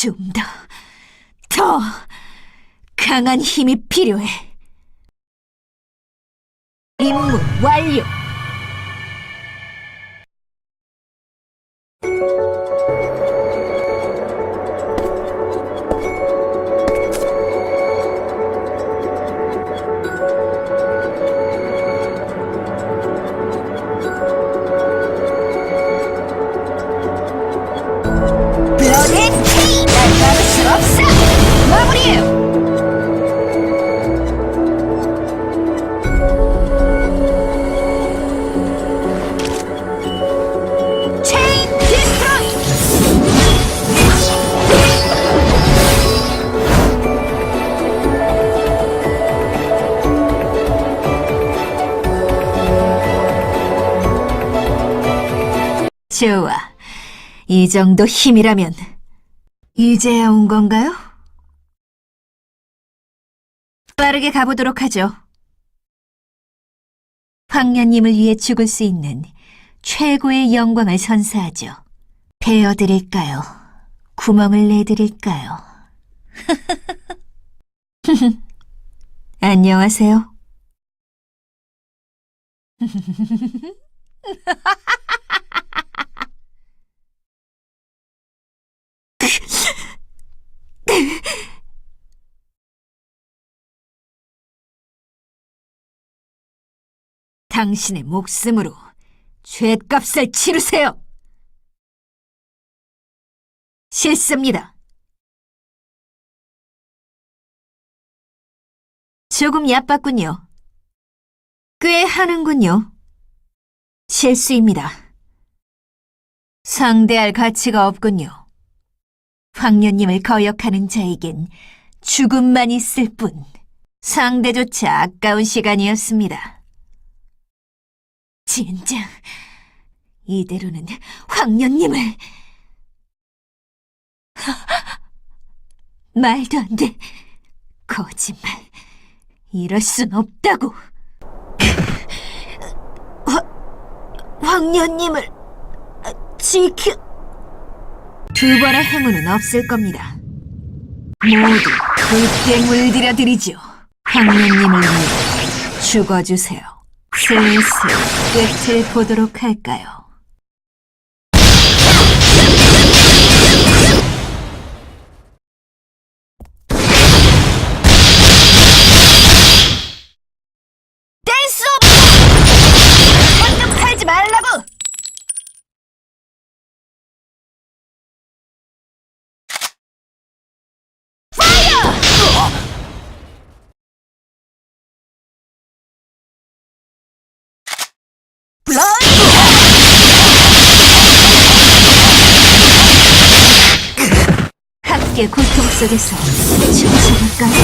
좀 더, 더 강한 힘이 필요해. 임무 완료. 좋아. 이 정도 힘이라면 이제야 온 건가요? 빠르게 가보도록 하죠. 황년님을 위해 죽을 수 있는 최고의 영광을 선사하죠. 베어드릴까요? 구멍을 내드릴까요? 안녕하세요. 당신의 목숨으로 죄값을 치르세요. 싫습니다. 조금 얕봤군요. 꽤 하는군요. 실수입니다. 상대할 가치가 없군요. 황년님을 거역하는 자에겐 죽음만 있을 뿐 상대조차 아까운 시간이었습니다. 진정 이대로는 황년님을 말도 안 돼. 거짓말. 이럴 순 없다고. 화, 황년님을 지켜. 두 번의 행운은 없을 겁니다. 모두 붉게 물들여 드리죠. 황년님을 위해 죽어주세요. 슬슬 끝을 보도록 할까요? 함께 고통 속에서 정신을까요?